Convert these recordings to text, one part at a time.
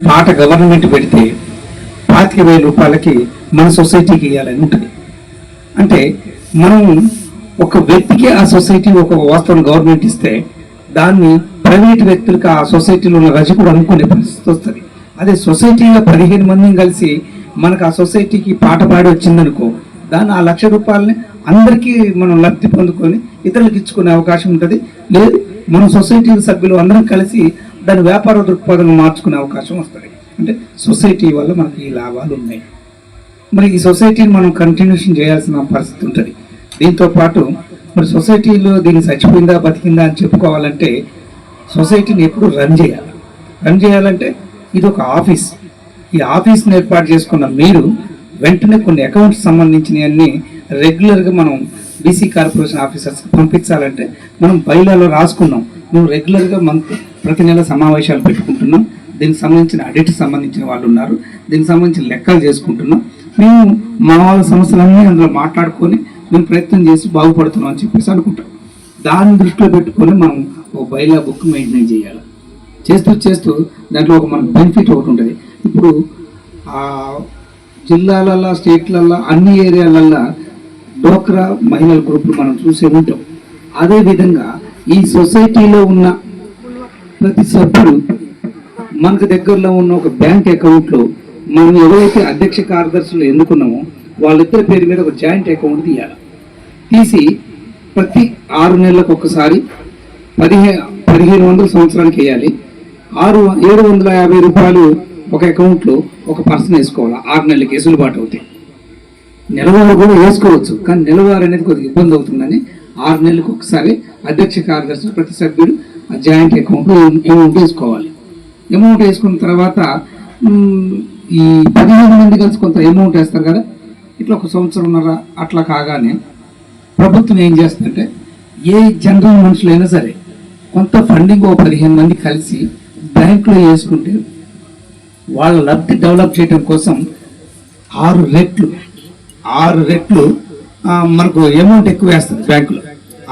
పాట గవర్నమెంట్ పెడితే పాతిక వేల రూపాయలకి మన సొసైటీకి ఇవ్వాలని ఉంటుంది. అంటే మనం ఒక వ్యక్తికి ఆ సొసైటీ ఒక వాస్తవం గవర్నమెంట్ ఇస్తే దాన్ని ప్రైవేట్ వ్యక్తులకు ఆ సొసైటీలో ఉన్న రజకుడు అనుకునే పరిస్థితి వస్తుంది. అదే సొసైటీలో పదిహేను మందిని కలిసి మనకు ఆ సొసైటీకి పాట పాడి వచ్చిందనుకో దాన్ని ఆ లక్ష రూపాయలని అందరికీ మనం లబ్ధి పొందుకొని ఇతరులకు ఇచ్చుకునే అవకాశం ఉంటుంది. లేదు మన సొసైటీ సభ్యులు అందరం కలిసి దాని వ్యాపార దృక్పథం మార్చుకునే అవకాశం వస్తుంది. అంటే సొసైటీ వల్ల మనకి ఈ లాభాలు ఉన్నాయి. మరి ఈ సొసైటీని మనం కంటిన్యూషన్ చేయాల్సిన పరిస్థితి ఉంటుంది. దీంతో పాటు మరి సొసైటీలో దీన్ని చచ్చిపోయిందా బతికిందా అని చెప్పుకోవాలంటే సొసైటీని ఎప్పుడు రన్ చేయాలి. రన్ చేయాలంటే ఇది ఒక ఆఫీస్. ఈ ఆఫీస్ని ఏర్పాటు చేసుకున్న మీరు వెంటనే కొన్ని అకౌంట్స్ సంబంధించినవన్నీ రెగ్యులర్గా మనం బీసీ కార్పొరేషన్ ఆఫీసర్స్కి పంపించాలంటే మనం బయలాలో రాసుకున్నాం. నువ్వు రెగ్యులర్గా మంత్ ప్రతి నెల సమావేశాలు పెట్టుకుంటున్నాం. దీనికి సంబంధించిన అడిట్ సంబంధించిన వాళ్ళు ఉన్నారు. దీనికి సంబంధించిన లెక్కలు చేసుకుంటున్నాం. మేము మా వాళ్ళ సమస్యలన్నీ అందులో మాట్లాడుకొని మేము ప్రయత్నం చేసి బాగుపడుతున్నాం అని చెప్పేసి అనుకుంటాం. దాన్ని దృష్టిలో పెట్టుకొని మనం ఒక బైలా బుక్ మెయింటైన్ చేయాలి. చేస్తూ చేస్తూ దాంట్లో ఒక మనకు బెనిఫిట్ ఒకటి ఉంటుంది. ఇప్పుడు జిల్లాలల్లో స్టేట్లల్లో అన్ని ఏరియాలల్లో డోక్రా మహిళల గ్రూపులు మనం చూసే ఉంటాం. అదేవిధంగా ఈ సొసైటీలో ఉన్న ప్రతి సభ్యుడు మనకు దగ్గరలో ఉన్న ఒక బ్యాంక్ అకౌంట్లో మనం ఎవరైతే అధ్యక్ష కార్యదర్శులు ఎన్నుకున్నామో వాళ్ళిద్దరి పేరు మీద ఒక జాయింట్ అకౌంట్ తీయాలి. తీసి ప్రతి ఆరు నెలలకు ఒకసారి పదిహే పదిహేను వందల సంవత్సరానికి వేయాలి. ఆరు ఏడు వందల యాభై రూపాయలు ఒక అకౌంట్లో ఒక పర్సన్ వేసుకోవాలి. ఆరు నెలలకి వెసులుబాటు అవుతాయి. నెలవారు కూడా వేసుకోవచ్చు కానీ నెలవారు అనేది కొద్దిగా ఇబ్బంది అవుతుందని ఆరు నెలలకు ఒకసారి అధ్యక్ష కార్యదర్శులు ప్రతి సభ్యుడు జాయింట్ అకౌంట్లో అమౌంట్ వేసుకోవాలి. అమౌంట్ వేసుకున్న తర్వాత ఈ పదిహేను మంది కలిసి కొంత అమౌంట్ వేస్తారు కదా? ఇట్లా ఒక సంవత్సరంన్నర అట్లా కాగానే ప్రభుత్వం ఏం చేస్తుందంటే ఏ జనరల్ మనుషులైనా సరే కొంత ఫండింగ్ ఓ పదిహేను మంది కలిసి బ్యాంకులో వేసుకుంటే వాళ్ళ లబ్ధి డెవలప్ చేయడం కోసం ఆరు రెట్లు ఆరు రెట్లు మనకు అమౌంట్ ఎక్కువ వేస్తుంది బ్యాంకులో.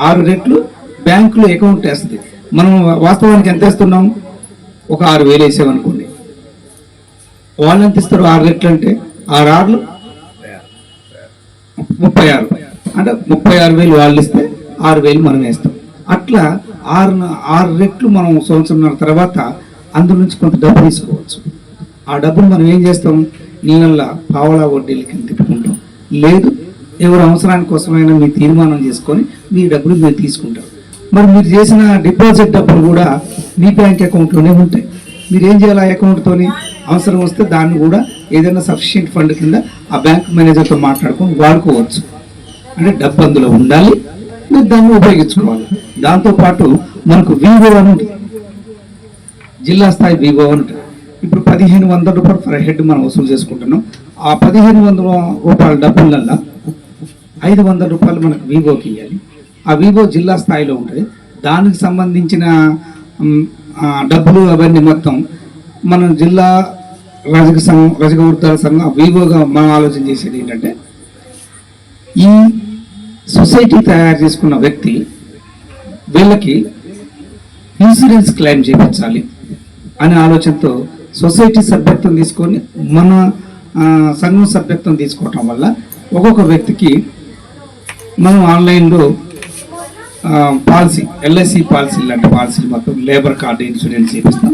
ఆరు రెట్లు బ్యాంకులో అకౌంట్ వేస్తుంది. మనం వాస్తవానికి ఎంత ఇస్తున్నాం ఒక ఆరు వేలు వేసామనుకోండి. వాళ్ళు ఎంత ఇస్తారు? ఆరు రెట్లు అంటే ఆరు ఆరులు? ముప్పై ఆరు. అంటే ముప్పై ఆరు వేలు వాళ్ళు ఇస్తే ఆరు వేలు మనం వేస్తాం. అట్లా ఆరు ఆరు రెట్లు మనం సంవత్సరం తర్వాత అందులో నుంచి కొంత డబ్బు తీసుకోవచ్చు. ఆ డబ్బును మనం ఏం చేస్తాం? నీళ్ళల్లో పావలా వడ్డీల కింద తిప్పుకుంటాం. లేదు ఎవరు అవసరానికి కోసమైనా మీరు తీర్మానం చేసుకొని మీ డబ్బులు మీరు తీసుకుంటారు. మరి మీరు చేసిన డిపాజిట్ డబ్బులు కూడా మీ బ్యాంక్ అకౌంట్లోనే ఉంటాయి. మీరు ఏం చేయాలి ఆ అకౌంట్తోని? అవసరం వస్తే దాన్ని కూడా ఏదైనా సఫిషియంట్ ఫండ్ కింద ఆ బ్యాంక్ మేనేజర్తో మాట్లాడుకొని వాడుకోవచ్చు. అంటే డబ్బు అందులో ఉండాలి మీరు దాన్ని ఉపయోగించుకోవాలి. దాంతోపాటు మనకు వివో అని ఉంటుంది. జిల్లా స్థాయి వివో అని ఉంటుంది. ఇప్పుడు పదిహేను వందల రూపాయలు పర్ హెడ్ మనం వసూలు చేసుకుంటున్నాం. ఆ పదిహేను వందల రూపాయల డబ్బులల్లో ఐదు వందల రూపాయలు మనకు వివోకి ఇవ్వాలి ఆ వివో జిల్లా స్థాయిలో ఉంటుంది. దానికి సంబంధించిన డబ్బులు అవన్నీ మొత్తం మనం జిల్లా రజక సంఘం రజక వృత్తాల సంఘం వివోగా మనం ఆలోచన చేసేది ఏంటంటే ఈ సొసైటీ తయారు చేసుకున్న వ్యక్తి వీళ్ళకి ఇన్సూరెన్స్ క్లెయిమ్ చేయించాలి అనే ఆలోచనతో సొసైటీ సభ్యత్వం తీసుకొని మన సంఘం సభ్యత్వం తీసుకోవటం వల్ల ఒక్కొక్క వ్యక్తికి మనం ఆన్లైన్లో పాలసీ ఎల్ఐసి పాలసీ లాంటి పాలసీలు మొత్తం లేబర్ కార్డు ఇన్సూరెన్స్ చేపిస్తాం.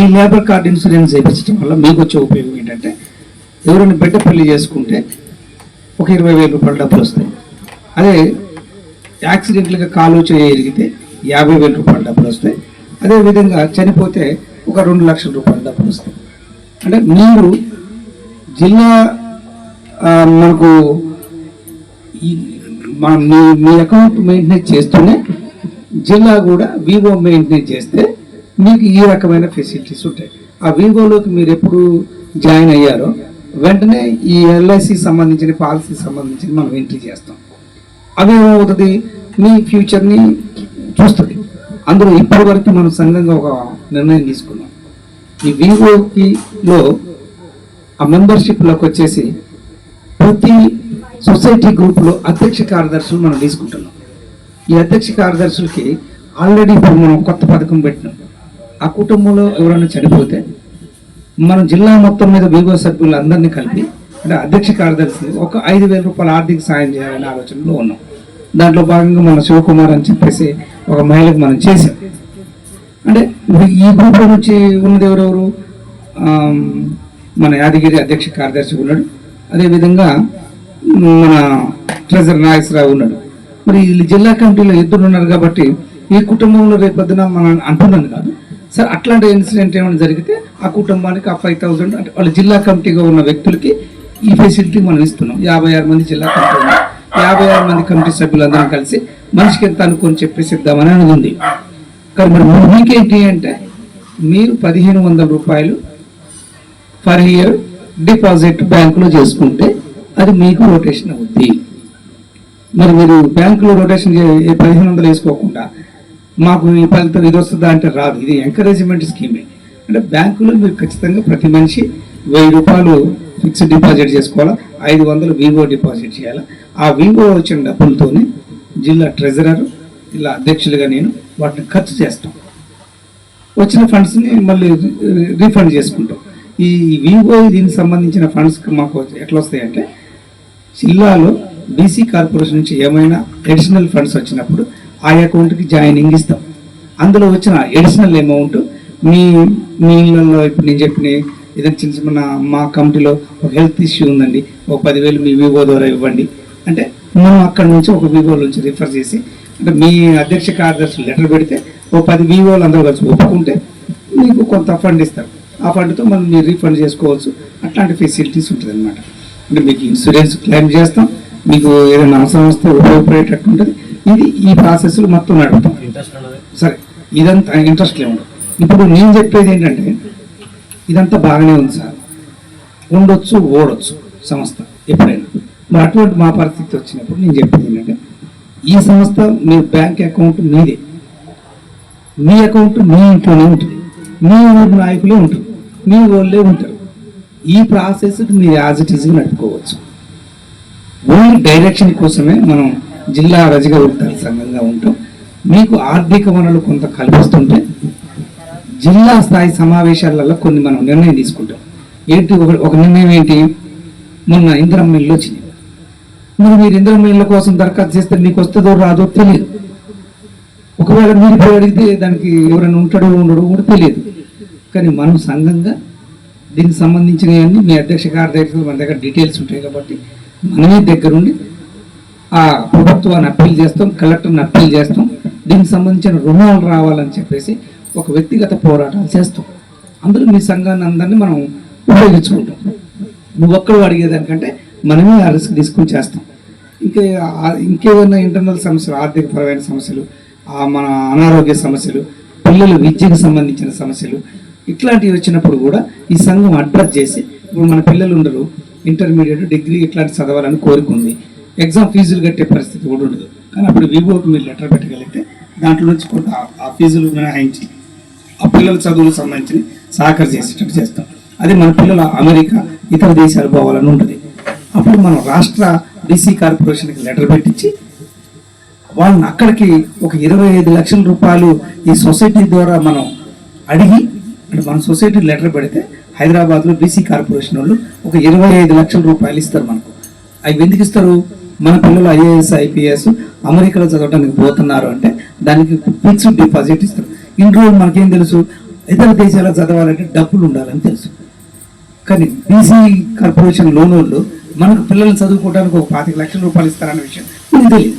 ఈ లేబర్ కార్డు ఇన్సూరెన్స్ చేయించడం వల్ల మీకు వచ్చే ఉపయోగం ఏంటంటే ఎవరైనా బిడ్డ పెళ్ళి చేసుకుంటే ఒక ఇరవై వేల రూపాయల డబ్బులు వస్తాయి. అదే యాక్సిడెంట్లుగా కాలు చేయి ఎరిగితే యాభై వేల రూపాయల డబ్బులు వస్తాయి. అదేవిధంగా చనిపోతే ఒక రెండు లక్షల రూపాయల డబ్బులు వస్తాయి. అంటే మీరు జిల్లా మనకు ఈ మీ మీ అకౌంట్ మెయింటెనెన్స్ చేస్తూనే జిల్లా కూడా వివో మెయింటెనెన్స్ చేస్తే మీకు ఈ రకమైన ఫెసిలిటీస్ ఉంటాయి. ఆ వివోలోకి మీరు ఎప్పుడు జాయిన్ అయ్యారో వెంటనే ఈ ఎల్ఐసి సంబంధించిన పాలసీ సంబంధించిన మనం ఎంట్రీ చేస్తాం. అవి మీ ఫ్యూచర్ని చూస్తుంది. అందులో ఇప్పటి వరకు మనం సంఘంగా ఒక నిర్ణయం తీసుకున్నాం. ఈ వివోకిలో ఆ మెంబర్షిప్లోకి వచ్చేసి ప్రతి సొసైటీ గ్రూప్లో అధ్యక్ష కార్యదర్శులు మనం తీసుకుంటున్నాం. ఈ అధ్యక్ష కార్యదర్శులకి ఆల్రెడీ ఇప్పుడు మనం కొత్త పథకం పెట్టినాం. ఆ కుటుంబంలో ఎవరైనా చనిపోతే మనం జిల్లా మొత్తం మీద వివో సభ్యులందరినీ కలిపి అంటే అధ్యక్ష కార్యదర్శి ఒక ఐదు వేల రూపాయల ఆర్థిక సాయం చేయాలనే ఆలోచనలో ఉన్నాం. దాంట్లో భాగంగా మన శివకుమార్ అని చెప్పేసి ఒక మహిళకు మనం చేసాం అంటే ఈ గ్రూప్లో నుంచి ఉన్నది ఎవరెవరు? మన యాదగిరి అధ్యక్ష కార్యదర్శి ఉన్నాడు. అదేవిధంగా మన ట్రెజర్ నాగేశ్వరరావు ఉన్నాడు. మరి వీళ్ళు జిల్లా కమిటీలో ఇద్దరు ఉన్నారు కాబట్టి ఈ కుటుంబంలో రేపొద్దున మనం అంటున్నాను కాదు. సార్ అట్లాంటి ఇన్సిడెంట్ ఏమైనా జరిగితే ఆ కుటుంబానికి ఆ ఫైవ్ థౌసండ్ అంటే వాళ్ళ జిల్లా కమిటీగా ఉన్న వ్యక్తులకి ఈ ఫెసిలిటీ మనం ఇస్తున్నాం. యాభై ఆరు మంది జిల్లా కమిటీ యాభై ఆరు మంది కమిటీ సభ్యులందరం కలిసి మనిషికి ఎంత అనుకుని చెప్పేసి ఇద్దామని అనేది ఉంది. కానీ మరి మీకేంటి అంటే మీరు పదిహేను వందల రూపాయలు పర్ ఇయర్ డిపాజిట్ బ్యాంకులో చేసుకుంటే అది మీకు రొటేషన్ అవుద్ది. మరి మీరు బ్యాంకులో రొటేషన్ పదిహేను వందలు వేసుకోకుండా మాకు ఈ ఫలితం ఇది వస్తుందా అంటే రాదు. ఇది ఎంకరేజ్మెంట్ స్కీమే అంటే బ్యాంకులో మీరు ఖచ్చితంగా ప్రతి మనిషి వెయ్యి రూపాయలు ఫిక్స్డ్ డిపాజిట్ చేసుకోవాలా ఐదు వందలు వివో డిపాజిట్ చేయాలి. ఆ వివో వచ్చిన డబ్బులతోనే జిల్లా ట్రెజరర్ ఇలా అధ్యక్షులుగా నేను వాటిని ఖర్చు చేస్తాం. వచ్చిన ఫండ్స్ని మళ్ళీ రీఫండ్ చేసుకుంటాం. ఈ వివో దీనికి సంబంధించిన ఫండ్స్ మాకు ఎట్లా వస్తాయంటే జిల్లాలో బీసీ కార్పొరేషన్ నుంచి ఏమైనా ఎడిషనల్ ఫండ్స్ వచ్చినప్పుడు ఆ అకౌంట్కి జాయినింగ్ ఇస్తాం. అందులో వచ్చిన ఎడిషనల్ అమౌంట్ మీ మీ ఇళ్ళల్లో ఇప్పుడు నేను చెప్పిన ఏదైనా చిన్న చిన్న మా కమిటీలో ఒక హెల్త్ ఇష్యూ ఉందండి. ఒక పదివేలు మీ వివో ద్వారా ఇవ్వండి. అంటే మనం అక్కడ నుంచి ఒక వివో నుంచి రిఫర్ చేసి అంటే మీ అధ్యక్ష కార్యదర్శి లెటర్ పెడితే ఓ పది వివోలు అందరూ కలిసి ఒప్పుకుంటే మీకు కొంత ఫండ్ ఇస్తారు. ఆ ఫండ్తో మనం మీరు రీఫండ్ చేసుకోవచ్చు. అట్లాంటి ఫెసిలిటీస్ ఉంటుంది అంటే మీకు ఇన్సూరెన్స్ క్లెయిమ్ చేస్తాం మీకు ఏదైనా అవసరం వస్తే ఉపయోగపడేటట్టు ఉంటుంది. ఇది ఈ ప్రాసెస్లు మొత్తం నడుపుతాం. సరే ఇదంతా ఇంట్రెస్ట్ ఉండదు ఇప్పుడు నేను చెప్పేది ఏంటంటే ఇదంతా బాగానే ఉంది సార్. ఉండొచ్చు ఓడొచ్చు సంస్థ ఎప్పుడైనా. మరి అటువంటి మా పరిస్థితి వచ్చినప్పుడు నేను చెప్పేది ఏంటంటే ఈ సంస్థ మీ బ్యాంక్ అకౌంట్ మీదే. మీ అకౌంట్ మీ ఇంట్లోనే ఉంటుంది. మీ ఊరు నాయకులే ఉంటుంది మీ వాళ్ళే ఉంటారు. ఈ ప్రాసెస్ మీరు యాజ్ ఇట్ ఈజ్గా నడుపుకోవచ్చు. ఓన్లీ డైరెక్షన్ కోసమే మనం జిల్లా రజక వృత్తాల సంఘంగా ఉంటాం. మీకు ఆర్థిక వనరులు కొంత కల్పిస్తుంటే జిల్లా స్థాయి సమావేశాలలో కొన్ని మనం నిర్ణయం తీసుకుంటాం. ఏంటి ఒక ఒక నిర్ణయం ఏంటి? మొన్న ఇంద్రమ్మ ఇల్లు వచ్చింది. మరి మీరు ఇంద్రమ్మ ఇళ్ళ కోసం దరఖాస్తు చేస్తే మీకు వస్తుందో రాదో తెలియదు. ఒకవేళ మీరు పోయి అడిగితే దానికి ఎవరైనా ఉంటాడో ఉండడో కూడా తెలియదు. కానీ మనం సంఘంగా దీనికి సంబంధించినవన్నీ మీ అధ్యక్ష కార్యదర్శులు మన దగ్గర డీటెయిల్స్ ఉంటాయి కాబట్టి మనమే దగ్గరుండి ఆ ప్రభుత్వాన్ని అప్పీల్ చేస్తాం కలెక్టర్ని అప్పీల్ చేస్తాం. దీనికి సంబంధించిన రుణాలు రావాలని చెప్పేసి ఒక వ్యక్తిగత పోరాటాలు చేస్తాం. అందరూ మీ సంఘాన్ని అందరినీ మనం ఉపయోగించుకుంటాం. నువ్వు ఒక్కడు అడిగేదానికంటే మనమే ఆ రిస్క్ తీసుకుని చేస్తాం. ఇంకే ఇంకేమైనా ఇంటర్నల్ సమస్యలు ఆర్థికపరమైన సమస్యలు మన అనారోగ్య సమస్యలు పిల్లల విద్యకు సంబంధించిన సమస్యలు ఇట్లాంటివి వచ్చినప్పుడు కూడా ఈ సంఘం అడ్రస్ చేసి ఇప్పుడు మన పిల్లలు ఉండరు ఇంటర్మీడియట్ డిగ్రీ ఇట్లాంటి చదవాలని కోరుకుంది ఎగ్జామ్ ఫీజులు కట్టే పరిస్థితి కూడా ఉండదు. కానీ అప్పుడు వివోకి మీరు లెటర్ పెట్టగలిగితే దాంట్లో నుంచి కొంత ఆ- ఫీజులు మినహాయించి ఆ పిల్లల చదువులకు సంబంధించి సహకారం చేసేటట్టు చేస్తాం. అది మన పిల్లల అమెరికా ఇతర దేశాలు పోవాలని ఉంటుంది. అప్పుడు మనం రాష్ట్ర బీసీ కార్పొరేషన్కి లెటర్ పెట్టించి వాళ్ళని అక్కడికి ఒక ఇరవై ఐదు లక్షల రూపాయలు ఈ సొసైటీ ద్వారా మనం అడిగి మన సొసైటీ లెటర్ పెడితే హైదరాబాద్లో బీసీ కార్పొరేషన్ వాళ్ళు ఒక ఇరవై ఐదు లక్షల రూపాయలు ఇస్తారు మనకు. అవి ఎందుకు ఇస్తారు? మన పిల్లలు ఐఏఎస్ ఐపీఎస్ అమెరికాలో చదవడానికి పోతున్నారు అంటే దానికి ఫిక్స్డ్ డిపాజిట్ ఇస్తారు. ఇంట్లో మనకేం తెలుసు? ఇతర దేశాల్లో చదవాలంటే డబ్బులు ఉండాలని తెలుసు. కానీ బీసీ కార్పొరేషన్ లోన్ వాళ్ళు మనకు పిల్లలు చదువుకోవడానికి ఒక పాతిక లక్షల రూపాయలు ఇస్తారన్న విషయం మనకు తెలియదు.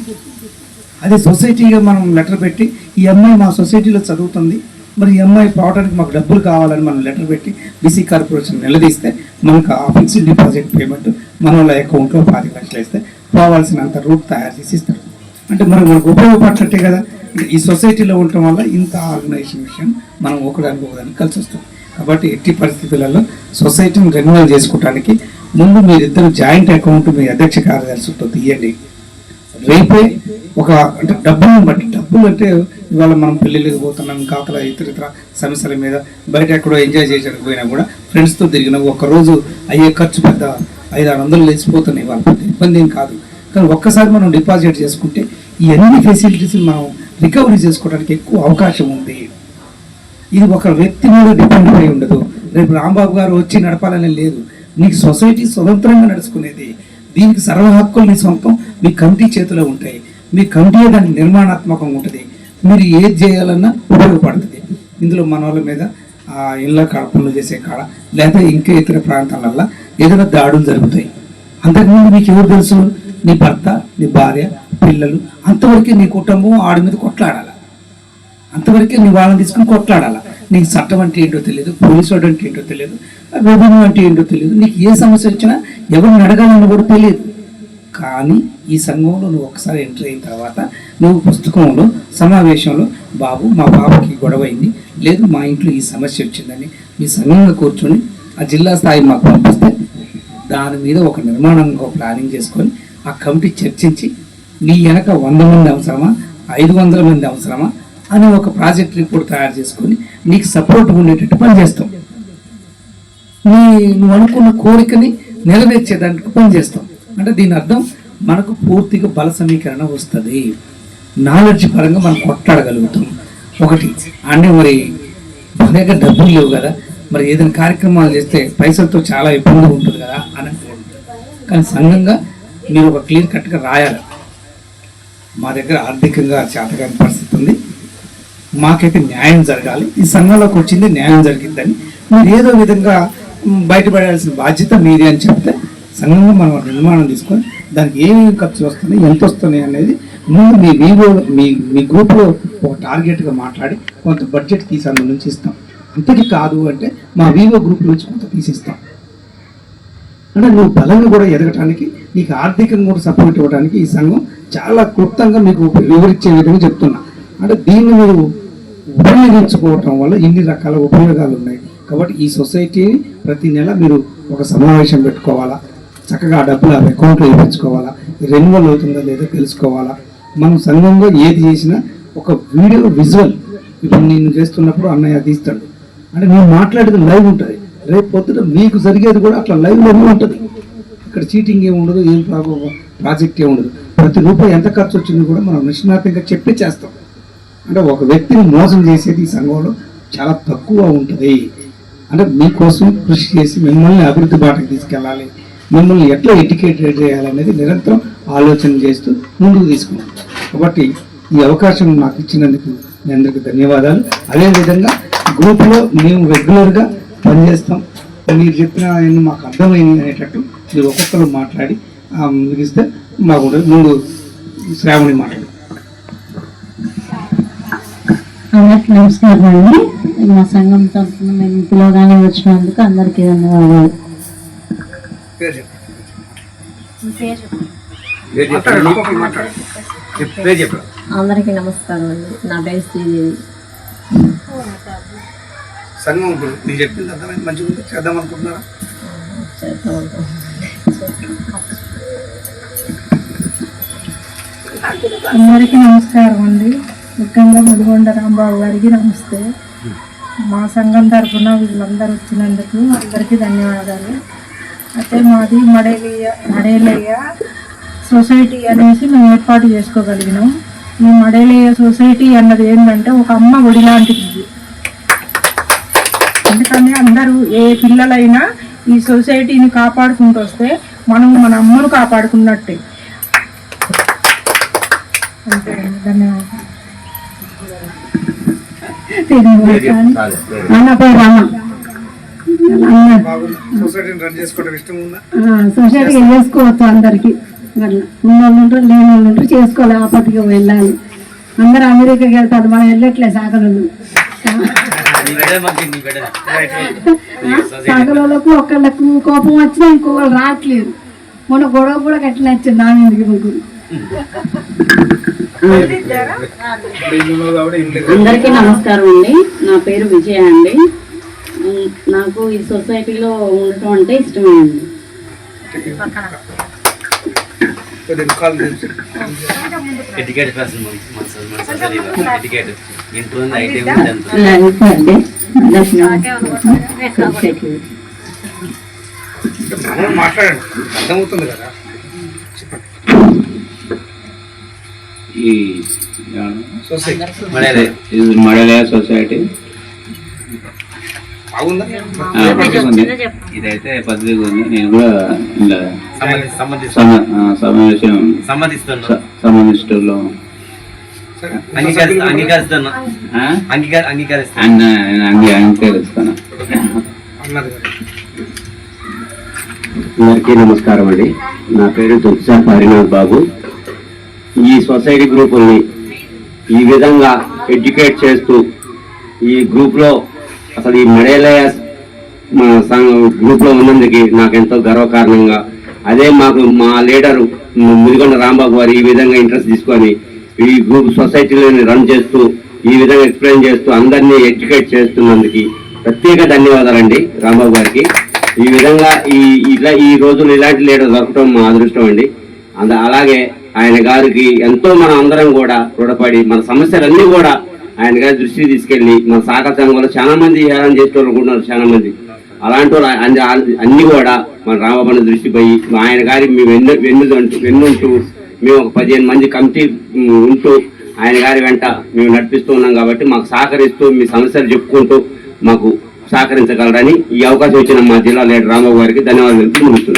అదే సొసైటీగా మనం లెటర్ పెట్టి ఈ అమ్మాయి మా సొసైటీలో చదువుతుంది మరి ఈ అమ్మాయి పోవడానికి మాకు డబ్బులు కావాలని మనం లెటర్ పెట్టి బీసీ కార్పొరేషన్ నిలదీస్తే మనకు ఆ ఫిక్స్డ్ డిపాజిట్ పేమెంట్ మన వాళ్ళ అకౌంట్లో పాతి లక్షలు వేస్తే పోవాల్సినంత రూట్ తయారు చేసి ఇస్తారు. అంటే మనం మనకు ఉపయోగపడినట్టే కదా. ఈ సొసైటీలో ఉండటం వల్ల ఇంత ఆర్గనైజేషన్ విషయం మనం ఒకదానికి ఒకదానికి కలిసి వస్తుంది. కాబట్టి ఎట్టి పరిస్థితులలో సొసైటీని రెన్యువల్ చేసుకోవడానికి ముందు మీరిద్దరు జాయింట్ అకౌంట్ మీ అధ్యక్ష కార్యదర్శితో తీయండి. రేపే ఒక అంటే డబ్బులను బట్టి డబ్బులు అంటే ఇవాళ మనం పెళ్ళిళ్ళకి పోతున్నాం కాతల ఇతర ఇతర సమస్యల మీద బయట ఎక్కడో ఎంజాయ్ చేయడానికి పోయినా కూడా ఫ్రెండ్స్తో తిరిగిన ఒక రోజు అయ్యే ఖర్చు పెద్ద ఐదు ఆరు వందలు లేచిపోతున్నాయి ఇవాళ. పెద్ద ఇబ్బంది ఏం కాదు. కానీ ఒక్కసారి మనం డిపాజిట్ చేసుకుంటే ఈ అన్ని ఫెసిలిటీస్ మనం రికవరీ చేసుకోవడానికి ఎక్కువ అవకాశం ఉంది. ఇది ఒక వ్యక్తి మీద డిపెండ్ అయి ఉండదు. రేపు రాంబాబు గారు వచ్చి నడపాలని లేదు. నీకు సొసైటీ స్వతంత్రంగా నడుచుకునేది. దీనికి సర్వ హక్కులు నీ సొంతం మీ కమిటీ చేతిలో ఉంటాయి. మీ కమిటీ దానికి నిర్మాణాత్మకంగా ఉంటుంది. మీరు ఏది చేయాలన్నా ఉపయోగపడుతుంది. ఇందులో మన వాళ్ళ మీద ఆ ఇళ్ళ కాడ పనులు చేసే కాడ లేదా ఇంకా ఇతర ప్రాంతాలల్లో ఏదైనా దాడులు జరుగుతాయి. అంతకుముందు నీకు ఎవరు తెలుసు? నీ భర్త నీ భార్య పిల్లలు అంతవరకు నీ కుటుంబం ఆడి మీద కొట్లాడాలి? అంతవరకే నీ వాళ్ళని తీసుకుని కొట్లాడాలా? నీకు చట్టం అంటే ఏంటో తెలియదు పోలీసు వాడు అంటే ఏంటో తెలియదు రెవెన్యూ అంటే ఏంటో తెలియదు నీకు ఏ సమస్య వచ్చినా ఎవరిని అడగాలని కూడా తెలియదు కానీ ఈ సంఘంలో నువ్వు ఒకసారి ఎంటర్ అయిన తర్వాత నువ్వు పుస్తకంలో సమావేశంలో బాబు మా బాబుకి గొడవ అయింది. లేదు మా ఇంట్లో ఈ సమస్య వచ్చిందని మీ సంఘంగా కూర్చొని ఆ జిల్లా స్థాయి మాకు పంపిస్తే దాని మీద ఒక నిర్మాణంగా ప్లానింగ్ చేసుకొని ఆ కమిటీ చర్చించి నీ వెనక వంద మంది అవసరమా? ఐదు వందల మంది అవసరమా? అని ఒక ప్రాజెక్ట్ రిపోర్ట్ తయారు చేసుకొని నీకు సపోర్ట్ ఉండేటట్టు పనిచేస్తాం. నీ నువ్వు అనుకున్న కోరికని నెరవేర్చేదానికి పనిచేస్తాం. అంటే దీని అర్థం మనకు పూర్తిగా బల సమీకరణ వస్తుంది. నాలెడ్జ్ పరంగా మనం కొట్లాడగలుగుతాం. ఒకటి అంటే మరి మన డబ్బులు లేవు కదా. మరి ఏదైనా కార్యక్రమాలు చేస్తే పైసలతో చాలా ఇబ్బంది ఉంటుంది కదా అని కానీ సంఘంగా మీరు ఒక క్లియర్ కట్గా రాయాలి. మా దగ్గర ఆర్థికంగా చేతకాని పరిస్థితి ఉంది. మాకైతే న్యాయం జరగాలి. ఈ సంఘంలోకి వచ్చింది న్యాయం జరిగిందని. మీరు ఏదో విధంగా బయటపడాల్సిన బాధ్యత మీరే అని చెప్తే సంఘంలో మనం నిర్మాణం తీసుకొని దానికి ఏమేమి ఖర్చు వస్తున్నాయి ఎంత వస్తున్నాయి అనేది ముందు మీ వీవో మీ మీ గ్రూప్లో ఒక టార్గెట్గా మాట్లాడి కొంత బడ్జెట్ తీసి అందులో నుంచి ఇస్తాం. అంతటి కాదు అంటే మా వీవో గ్రూప్ నుంచి కొంత తీసిస్తాం. అంటే నువ్వు బలంగా కూడా ఎదగటానికి నీకు ఆర్థికంగా కూడా సపోర్ట్ ఇవ్వడానికి ఈ సంఘం చాలా క్లుప్తంగా మీకు వివరించే విధంగా చెప్తున్నా. అంటే దీన్ని మీరు ఉపయోగించుకోవటం వల్ల ఇన్ని రకాల ఉపయోగాలు ఉన్నాయి కాబట్టి ఈ సొసైటీని ప్రతి నెల మీరు ఒక సమావేశం పెట్టుకోవాలా? చక్కగా ఆ డబ్బులు ఆ అకౌంట్లో వేయించుకోవాలా రెన్యువల్ అవుతుందా లేదో తెలుసుకోవాలా? మనం సంఘంగా ఏది చేసినా ఒక వీడియో విజువల్. ఇప్పుడు నేను చేస్తున్నప్పుడు అన్నయ్య తీస్తాడు అంటే నేను మాట్లాడేది లైవ్ ఉంటుంది. రేపు పొద్దున మీకు జరిగేది కూడా అట్లా లైవ్లోనే ఉంటుంది. ఇక్కడ చీటింగ్ ఏమి ఉండదు ఏం ప్రాజెక్ట్ ఏమి ఉండదు. ప్రతి రూపాయి ఎంత ఖర్చు వచ్చింది కూడా మనం నిష్ణాతంగా చెప్పి చేస్తాం. అంటే ఒక వ్యక్తిని మోసం చేసేది ఈ సంఘంలో చాలా తక్కువ ఉంటుంది. అంటే మీకోసం కృషి చేసి మిమ్మల్ని అభివృద్ధి బాటకు తీసుకెళ్ళాలి. మిమ్మల్ని ఎట్లా ఎడ్యుకేటెడ్ చేయాలనేది నిరంతరం ఆలోచన చేస్తూ ముందుకు తీసుకున్నాం. కాబట్టి ఈ అవకాశం నాకు ఇచ్చినందుకు మీ అందరికీ ధన్యవాదాలు. అదేవిధంగా గ్రూప్లో మేము రెగ్యులర్గా పనిచేస్తాం. మీరు చెప్పిన మాకు అర్థమైంది అనేటట్టు మీరు ఒక్కొక్కరు మాట్లాడి ముగిస్తే మాకు ముందు శ్రావణి మాట్లాడు. నమస్కారం అండి మా సంఘం తరఫున మేము పిలవగానే వచ్చినందుకు అందరికీ ధన్యవాదాలు. అందరికీ నమస్కారం అండి. నా పేరు శ్రీదేవి. సంఘం ఇప్పుడు నేను చెప్పింది అర్థమైంది మంచిగా ఉంది చేద్దాం అనుకుంటున్నారా? చేద్దాం అందరికీ నమస్కారం అండి ముఖ్యంగా ముదిగొండ రాంబాబు గారికి నమస్తే. మా సంఘం తరఫున వీళ్ళందరూ వచ్చినందుకు అందరికీ ధన్యవాదాలు. అయితే మాది మడేలియ మడేలయ్య సొసైటీ అనేసి మేము ఏర్పాటు చేసుకోగలిగినాం. ఈ మడేలయ్య సొసైటీ అన్నది ఏంటంటే ఒక అమ్మ ఒడి లాంటిది. ఎందుకంటే అందరూ ఏ పిల్లలైనా ఈ సొసైటీని కాపాడుకుంటూ వస్తే మనం మన అమ్మను కాపాడుకున్నట్టే. అంతే అండి. ధన్యవాదాలు. పేరు రమ సొసైటీకి చేసుకోవచ్చు అందరికి. ఉన్నోళ్ళు ఉంటారు లేని వాళ్ళు ఉంటారు చేసుకోవాలి ఆపత్తికి వెళ్ళాలి. అందరూ అమెరికాకి వెళ్తారు మనం వెళ్ళట్లే సాగలు సాగలకు ఒకళ్ళకు కోపం వచ్చినా ఇంకొకళ్ళు రావట్లేదు. మొన్న గొడవ కూడా కట్టిన వచ్చింది నా ముగ్గురు. అందరికీ నమస్కారం అండి నా పేరు విజయ అండి నాకు ఈ సొసైటీలో ఉండటం అంటే ఇష్టమే అండి కొద్దిగా కాల్ తెరిచి. ఎటికెట్ పర్సన్ మన మన సొసైటీలో ఎటికెట్ ఇంట్లో ఉంది ఐటమ్ ఎంత లైఫ్ అండి సొసైటీ అంటే మామూలుగా మాట్లాడండి అర్థమవుతుంది కదా ఈ సొసైటీ. మడలయ. ఇదైతే పద్ధతిగా ఉంది నేను కూడా ఇలా సమావేశం సంబంధిస్తున్నా. స- సంబంధించడంలో అంగీకరిస్తా అంగీకరిస్తున్నా. ఆ? అంగీకార అంగీకరిస్తా. ఆయన అంగీ అంగీకరిస్తాను అందరికీ నమస్కారం అండి. నా పేరు తులసారి హరినాథ్ బాబు. ఈ సొసైటీ గ్రూపుల్ని ఈ విధంగా ఎడ్యుకేట్ చేస్తూ ఈ గ్రూప్లో అసలు ఈ మడేలయ మా గ్రూప్లో ఉన్నందుకు నాకు ఎంతో గర్వకారణంగా. అదే మాకు మా లీడరు ముదిగొండ రాంబాబు గారు ఈ విధంగా ఇంట్రెస్ట్ తీసుకొని ఈ గ్రూప్ సొసైటీలోని రన్ చేస్తూ ఈ విధంగా ఎక్స్ప్లెయిన్ చేస్తూ అందరినీ ఎడ్యుకేట్ చేస్తున్నందుకు ప్రత్యేక ధన్యవాదాలండి రాంబాబు గారికి. ఈ విధంగా ఈ ఇలా ఈ రోజులు ఇలాంటి లీడర్ దొరకడం మా అదృష్టం అండి. అంద అలాగే ఆయన గారికి ఎంతో మనం అందరం కూడా రుణపడి మన సమస్యలన్నీ కూడా ఆయన గారి దృష్టికి తీసుకెళ్ళి మన సహకార సంఘంలో చాలా మంది హేళన చేసేవాళ్ళు ఉన్నారు చాలా మంది. అలాంటి వాళ్ళు అన్ని కూడా మన రామబాబు దృష్టి పోయి ఆయన గారి మేము వెన్ను వెన్నుదంటూ వెన్నుంటూ మేము ఒక పదిహేను మంది కమిటీ ఉంటూ ఆయన గారి వెంట మేము నడిపిస్తూ ఉన్నాం కాబట్టి మాకు సహకరిస్తూ మీ సమస్యలు చెప్పుకుంటూ మాకు సహకరించగలరని ఈ అవకాశం ఇచ్చిన మా జిల్లా లీడర్ రామబాబు గారికి ధన్యవాదాలు తెలుపుతూ